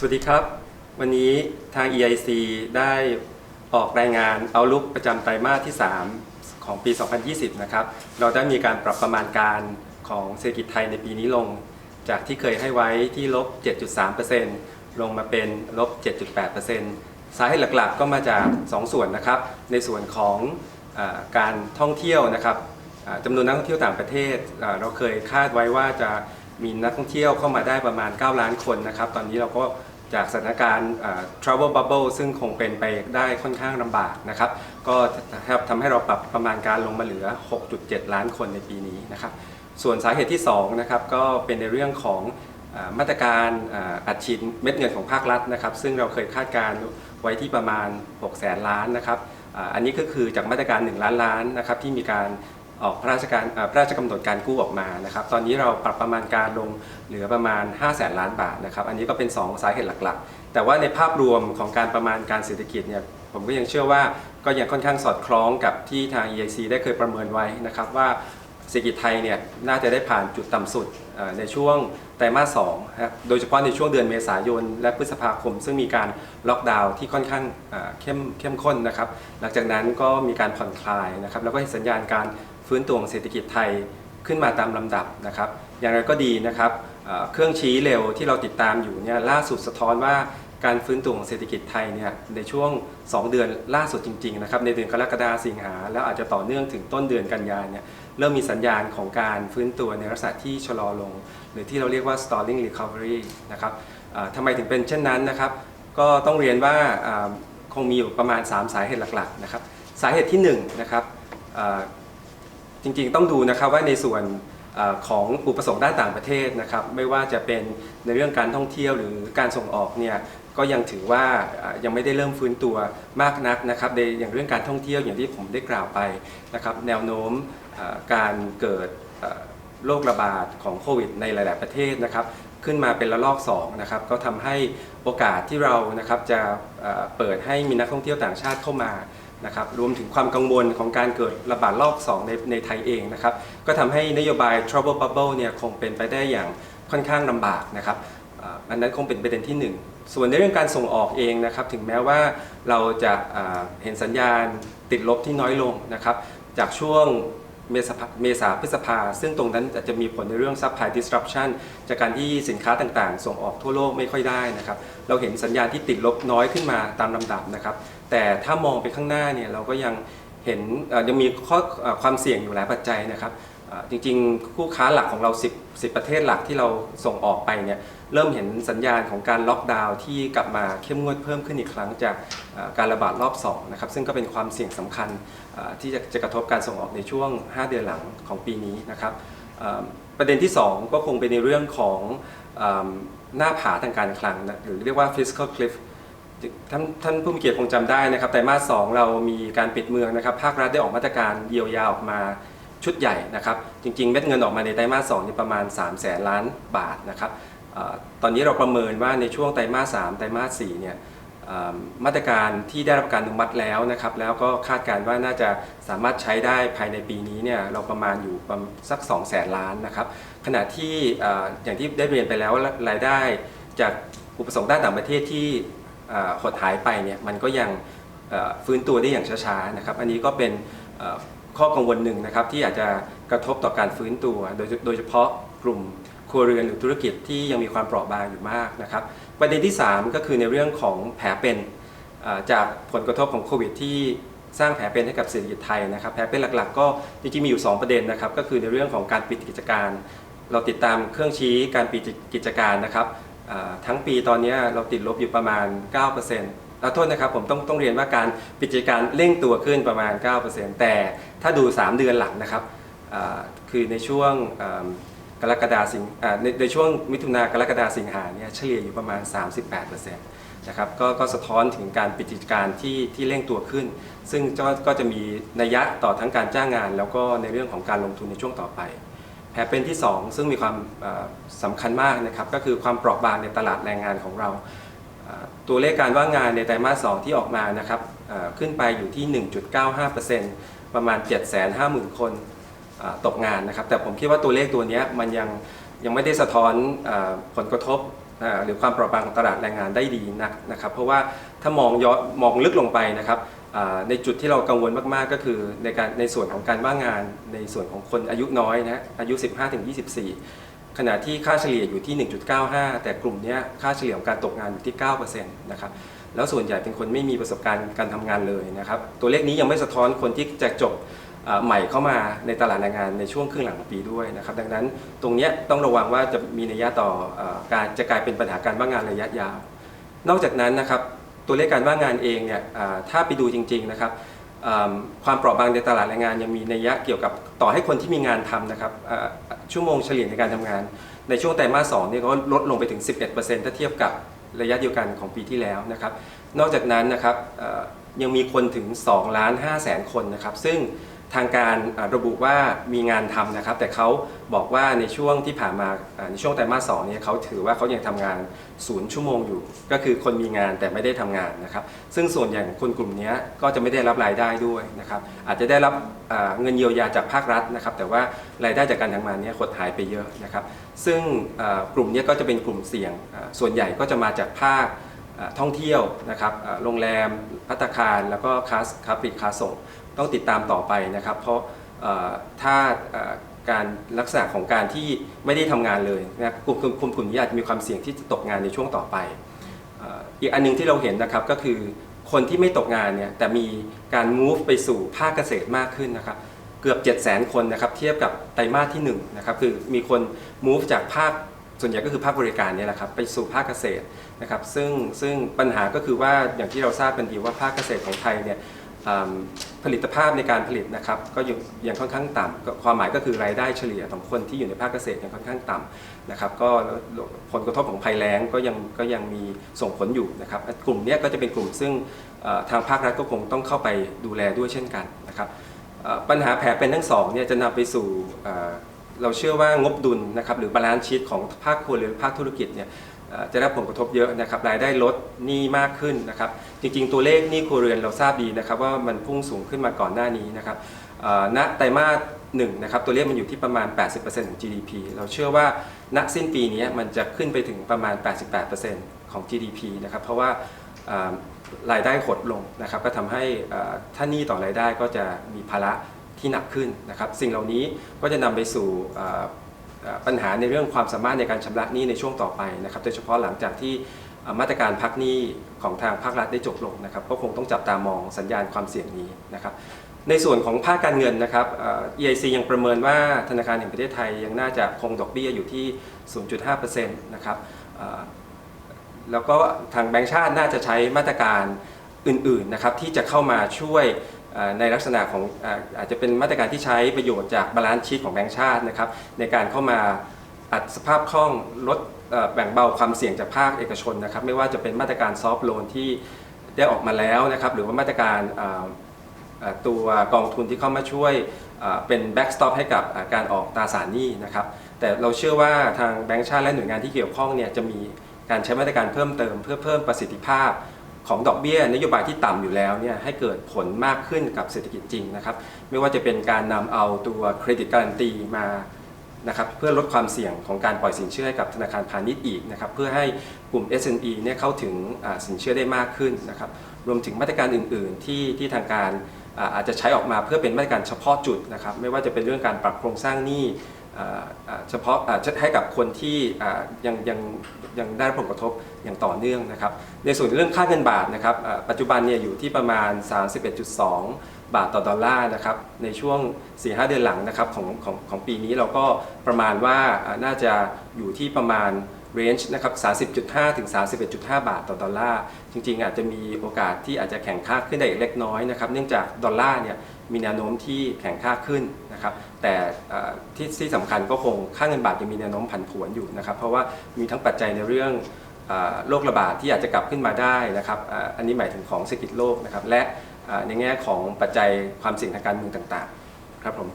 สวัสดีครับ วันนี้ทาง EIC ได้ออกรายงานเอาลุกประจำไตรมาสที่ 3 ของปี 2020 นะครับ เราได้มีการปรับประมาณการของเศรษฐกิจไทยในปีนี้ลง จากที่เคยให้ไว้ที่ลบ 7.3%ลงมาเป็นลบ 7.8%สาเหตุหลักๆ ก็มาจาก 2 ส่วนนะครับ ในส่วนของอการท่องเที่ยวนะครับจำนวนนักท่องเที่ยวต่างประเทศ เราเคยคาดไว้ว่าจะมีนักท่องเที่ยวเข้ามาได้ประมาณ 9 ล้านคนนะครับ ตอนนี้เราก็ จากสถานการณ์ travel bubble ซึ่งคงเป็นไปได้ค่อนข้างลำบากนะครับ ก็ทำให้เราปรับประมาณการลงมาเหลือ 6.7 ล้านคนในปีนี้นะครับ ส่วนสาเหตุที่2นะครับก็เป็นในเรื่องของมาตรการอัดฉีดเม็ดเงินของภาครัฐนะครับ ซึ่งเราเคยคาดการณ์ไว้ที่ประมาณ 6 แสนล้านนะครับ อันนี้ก็คือจากมาตรการ 1 ล้านล้านนะครับที่มีการ ออกพระราชการพระราชกำหนดการกู้ออกมานะครับ ตอนนี้เราปรับประมาณการลงเหลือประมาณ5แสนล้านบาทนะครับ อันนี้ก็เป็น 2 สาเหตุหลักๆ แต่ว่าในภาพรวมของการประมาณการเศรษฐกิจเนี่ยผมก็ยังเชื่อว่าก็ยังค่อนข้างสอดคล้องกับที่ทาง EIC ได้เคยประเมินไว้นะครับว่าเศรษฐกิจไทยเนี่ยน่าจะได้ผ่านจุดต่ำสุดในช่วงไตรมาส2นะครับโดยเฉพาะในช่วงเดือนเมษายน และพฤษภาคม ซึ่งมีการล็อกดาวน์ที่ค่อนข้างเข้มเข้มข้นนะครับ หลังจากนั้นก็มีการผ่อนคลายนะครับแล้วก็เห็นสัญญาณการ ฟื้นตัวของเศรษฐกิจไทยขึ้นมาตามลำดับนะครับ อย่างไรก็ดีนะครับเครื่องชี้เร็วที่เราติดตามอยู่เนี่ยล่าสุดสะท้อนว่าการฟื้นตัวของเศรษฐกิจไทยเนี่ยในช่วง 2 เดือนล่าสุดจริงๆนะครับในเดือนกรกฎาสิงหา แล้วอาจจะต่อเนื่องถึงต้นเดือนกันยายนเนี่ยเริ่มมีสัญญาณของการฟื้นตัวในลักษณะที่ชะลอลง หรือที่เราเรียกว่า stalling recovery นะครับทำไมถึงเป็นเช่นนั้นนะครับ ก็ต้องเรียนว่าคงมีอยู่ประมาณ 3 สาเหตุหลักๆนะครับสาเหตุที่1นะครับ จริงๆต้องดูนะครับว่าในส่วนอของอุปสงค์ด้านต่างประเทศนะครับไม่ว่าจะเป็นในเรื่องการท่องเที่ยวหรือการส่งออกเนี่ยก็ยังถือว่ายังไม่ได้เริ่มฟื้นตัวมากนักนะครับในอย่างเรื่องการท่องเที่ยวอย่างที่ผมได้กล่าวไปนะครับแนวโน้มการเกิดโรคระบาดของโควิดในหลาย ๆ ประเทศนะครับขึ้นมาเป็นระลอก2นะครับก็ทำให้โอกาสที่เรานะครับจะเปิดให้มีนักท่องเที่ยวต่างชาติเข้ามา นะครับรวมถึงความกังวลของการเกิดระบาดรอบ 2 ในในไทยเองนะครับก็ทำให้นโยบาย Travel Bubble เนี่ยคงเป็นไปได้อย่างค่อนข้างลำบากนะครับอันนั้นคงเป็นประเด็นที่ 1 ส่วนในเรื่องการส่งออกเองนะครับถึงแม้ว่าเราจะเห็นสัญญาณติดลบที่น้อยลงนะครับจากช่วงเมษาเมษาพฤษภา ซึ่งตรงนั้นอาจจะมีผลในเรื่อง supply disruption จากการที่สินค้าต่างๆ ส่งออกทั่วโลกไม่ค่อยได้นะครับ เราเห็นสัญญาณที่ติดลบน้อยขึ้นมาตามลำดับนะครับ แต่ถ้ามองไปข้างหน้าเนี่ยเราก็ยังเห็นยังมีข้อความเสี่ยงอยู่หลายปัจจัยนะครับจริงๆ คู่ค้าหลักของเรา 10 10 ประเทศหลักที่เราส่งออกไปเนี่ยเริ่มเห็นสัญญาณของการล็อกดาวน์ที่กลับมาเข้มงวดเพิ่มขึ้นอีกครั้งจากการระบาดรอบ2นะครับซึ่งก็เป็นความเสี่ยงสำคัญที่จะจะกระทบการส่งออกในช่วง 5 เดือนหลังของปีนี้นะครับประเด็นที่ 2 ก็คงเป็นในเรื่องของหน้าผาทางการคลังหรือเรียกว่า fiscal cliff ท่านท่านผู้มีเกียรติคงจำได้นะครับไตรมาส2เรามีการปิดเมืองนะครับ ภาครัฐได้ออกมาตรการเยียวยาออกมาชุดใหญ่นะครับ จริงๆ เม็ดเงินออกมาในไตรมาส2นี่ประมาณ 3 0 0แสนล้านบาทนะครับออตอนนี้เราประเมินว่าในช่วงไตรมาส3ไตรมาส4เนี่ยมาตรการที่ได้รับการอนุมัติแล้วนะครับ แล้วก็คาดการณ์ว่าน่าจะสามารถใช้ได้ภายในปีนี้เนี่ยเราประมาณอยู่ประมาณสัก2 0 0แสนล้านนะครับขณะที่อ่อย่างที่ได้เรียนไปแล้วรายได้จากอุปสงค์ด้านต่างประเทศที่ หดหายไปเนี่ยมันก็ยังฟื้นตัวได้อย่างช้าๆนะครับ อันนี้ก็เป็นข้อกังวลหนึ่งนะครับที่อาจจะกระทบต่อการฟื้นตัว โดยโดยเฉพาะกลุ่มครัวเรือนหรือธุรกิจที่ยังมีความเปราะบางอยู่มากนะครับ ประเด็นที่ 3 ก็คือในเรื่องของแผลเป็นจากผลกระทบของโควิดที่สร้างแผลเป็นให้กับเศรษฐกิจไทยนะครับ แผลเป็นหลักๆ ก็จริงๆมีอยู่ 2 ประเด็นนะครับ ก็คือในเรื่องของการปิดกิจการ เราติดตามเครื่องชี้การปิดกิจการนะครับ ทั้งปีตอนนี้เราติดลบอยู่ประมาณ9%ขอโทษนะครับผมต้องต้องเรียนว่าการปิดกิจการเร่งตัวขึ้นประมาณ 9%แต่ถ้าดู 3 เดือนหลังนะครับคือในช่วงกรกฎาสิงในในช่วงมิถุนากรกฎาสิงหาเนี่ยเฉลี่ยอยู่ประมาณ 38%นะครับก็ก็สะท้อนถึงการปิดกิจการที่ที่เร่งตัวขึ้น ซึ่งก็จะมีนัยยะต่อทั้งการจ้างงาน แล้วก็ในเรื่องของการลงทุนในช่วงต่อไป ผลเป็นที่ 2 ซึ่งมีความเอ่อสำคัญมากนะครับก็คือความเปราะบางในตลาดแรงงานของเรา ตัวเลขการว่างงานในไตรมาส 2 ที่ออกมานะครับขึ้นไปอยู่ที่ 1.95%ประมาณ 750,000 คนตกงานนะครับ แต่ผมคิดว่าตัวเลขตัวนี้มันยังยังไม่ได้สะท้อนอผลกระทบหรือความเปราะบางของตลาดแรงงานได้ดีนักนะครับ เพราะว่าถ้ามองย้อนมองลึกลงไปนะครับ ในจุดที่เรากังวลมาก ๆ ก็คือในการในส่วนของการว่างงานในส่วนของคนอายุน้อยนะอายุ 15-24 ขณะที่ค่าเฉลี่ยอยู่ที่ 1.95 แต่กลุ่มนี้ค่าเฉลี่ยของการตกงานอยู่ที่ 9%นะครับแล้วส่วนใหญ่เป็นคนไม่มีประสบการณ์การทำงานเลยนะครับตัวเลขนี้ยังไม่สะท้อนคนที่จะจบใหม่เข้ามาในตลาดแรงงานในช่วงครึ่งหลังของปีด้วยนะครับดังนั้นตรงนี้ต้องระวังว่าจะมีนัยยะต่ออการจะกลายเป็นปัญหาการว่างงานระยะยาว นอกจากนั้นนะครับ ตัวเลขการว่างงานเองเนี่ยถ้าไปดูจริงๆนะครับความเปราะบางในตลาดแรงงานยังมีนัยยะเกี่ยวกับต่อให้คนที่มีงานทำนะครับชั่วโมงเฉลี่ยในการทำงาน ในช่วงไตรมาสสองเนี่ยก็ลดลงไปถึง 11%ถ้าเทียบกับระยะเดียวกันของปีที่แล้วนะครับ นอกจากนั้นนะครับยังมีคนถึง2ล้าน5แสนคนนะครับ ซึ่ง ทางการระบุว่ามีงานทำนะครับ แต่เขาบอกว่าในช่วงที่ผ่านมาในช่วงไตรมาสสองเนี่ยเขาถือว่าเขายังทำงานศูนย์ชั่วโมงอยู่ ก็คือคนมีงานแต่ไม่ได้ทำงานนะครับ ซึ่งส่วนใหญ่ของคนกลุ่มนี้ก็จะไม่ได้รับรายได้ด้วยนะครับ อาจจะได้รับเงินเยียวยาจากภาครัฐนะครับ แต่ว่ารายได้จากการทำงานเนี้หดหายไปเยอะนะครับ ซึ่งกลุ่มนี้ก็จะเป็นกลุ่มเสี่ยง ส่วนใหญ่ก็จะมาจากภาคท่องเที่ยวนะครับโรงแรมพัตตาคารแล้วก็ค้าค้าปลีกค้าส่ง ต้องติดตามต่อไปนะครับ เพราะถ้าการลักษณะของการที่ไม่ได้ทำงานเลยนะกลุ่มกลุ่มกลุ่มนี้อาจจะมีความเสี่ยงที่จะตกงานในช่วงต่อไปอีกอันหนึงที่เราเห็นนะครับก็คือคนที่ไม่ตกงานเนี่ยแต่มีการ move ไปสู่ภาคเกษตรมากขึ้นนะครับ เกือบ 7 0 0 0 0 0 คนนะครับเทียบกับไตรมาสที่1นะครับคือมีคน move จากภาคส่วนใหญ่ก็คือภาคบริการเนี่ยแหละครับไปสู่ภาคเกษตรนะครับซึ่งซึ่งปัญหาก็คือว่าอย่างที่เราทราบกันดีว่าภาคเกษตรของไทยเนี่ย ผลิตภาพในการผลิตนะครับก็ยังยังค่อนข้างต่ำความหมายก็คือรายได้เฉลี่ยของคนที่อยู่ในภาคเกษตรยังค่อนข้างต่ำนะครับก็ผลกระทบของภัยแล้งก็ยังก็ยังมีส่งผลอยู่นะครับกลุ่มเนี้ยก็จะเป็นกลุ่มซึ่งทางภาครัฐก็คงต้องเข้าไปดูแลด้วยเช่นกันนะครับปัญหาแผลเป็นทั้งสองเนี่ยจะนำไปสู่เราเชื่อว่างบดุลนะครับหรือบาลานซ์ชีตของภาคครัวเรือนภาคธุรกิจเนี่ย จะได้รับผลกระทบเยอะนะครับรายได้ลดหนี้มากขึ้นนะครับ จริงๆ ตัวเลขหนี้ครัวเรือนเราทราบดีนะครับ ว่ามันพุ่งสูงขึ้นมาก่อนหน้านี้นะครับณไตรมาสหนึ่งนะครับตัวเลขมันอยู่ที่ประมาณ 80%ของ GDP เราเชื่อว่าณสิ้นปีนี้มันจะขึ้นไปถึงประมาณ 88%ของ GDP นะครับเพราะว่ารายได้หดลงนะครับ ก็ทำให้เอ่อถ้าหนี้ต่อรายได้ก็จะมีภาระที่หนักขึ้นนะครับ สิ่งเหล่านี้ก็จะนำไปสู่ ปัญหาในเรื่องความสามารถในการชำระหนี้ในช่วงต่อไปนะครับโดยเฉพาะหลังจากที่มาตรการพักหนี้ของทางภาครัฐได้จบลงนะครับก็คงต้องจับตามองสัญญาณความเสี่ยงนี้นะครับในส่วนของภาคการเงินนะครับ EIC ยังประเมินว่าธนาคารแห่งประเทศไทยยังน่าจะคงดอกเบี้ยอยู่ที่ 0.5%นะครับแล้วก็ทางแบงก์ชาติน่าจะใช้มาตรการอื่นๆนะครับที่จะเข้ามาช่วย ในลักษณะของอาจจะเป็นมาตรการที่ใช้ประโยชน์จากบาลานซ์ชีตของแบงก์ชาตินะครับในการเข้ามาอัดสภาพคล่องลดแบ่งเบาความเสี่ยงจากภาคเอกชนนะครับไม่ว่าจะเป็นมาตรการซอฟ t ์โลนที่ได้ออกมาแล้วนะครับหรือว่ามาตรการตัวกองทุนที่เข้ามาช่วยเป็นแบ็กสต็อปให้กับการออกตราสารหนี้นะครับแต่เราเชื่อว่าทางแบงก์ชาติและหน่วยงานที่เกี่ยวข้องเนี่ยจะมีการใช้มาตรการเพิ่มเติมเพื่อเพิ่มประสิทธิภาพ ของดอกเบี้ยนโยบายที่ต่ำอยู่แล้วเนี่ยให้เกิดผลมากขึ้นกับเศรษฐกิจจริงนะครับ ไม่ว่าจะเป็นการนำเอาตัวเครดิตการันตีมานะครับเพื่อลดความเสี่ยงของการปล่อยสินเชื่อให้กับธนาคารพาณิชย์อีกนะครับเพื่อให้กลุ่ม SME เนี่ยเข้าถึงสินเชื่อได้มากขึ้นนะครับรวมถึงมาตรการอื่น ๆ ที่ที่ทางการอาจจะใช้ออกมาเพื่อเป็นมาตรการเฉพาะจุดนะครับไม่ว่าจะเป็นเรื่องการปรับโครงสร้างหนี้ เฉพาะให้กับคนที่ยังยังยังได้ผลกระทบอย่างต่อเนื่องนะครับ ในส่วนเรื่องค่าเงินบาทนะครับปัจจุบันเนี่ยอยู่ที่ประมาณ 31.2 บาทต่อดอลลาร์นะครับในช่วง 4-5 เดือนหลังนะครับของของของปีนี้เราก็ประมาณว่าน่าจะอยู่ที่ประมาณ range นะครับ 30.5 ถึง 31.5 บาทต่อดอลลาร์ จริงๆ อาจจะมีโอกาสที่อาจจะแข่งค่าขึ้นได้อีกเล็กน้อยนะครับ เนื่องจากดอลลาร์เนี่ย มีแนวโน้มที่แข่งค่าขึ้นนะครับแต่ที่ที่สำคัญก็คงค่าเงินบาทยังมีแนวโน้มผันผวนอยู่นะครับเพราะว่ามีทั้งปัจจัยในเรื่องโรคระบาดที่อาจจะกลับขึ้นมาได้นะครับอันนี้หมายถึงของเศรษฐกิจโลกนะครับและในแง่ของปัจจัยความเสี่ยงทางการเมืองต่างๆครับผม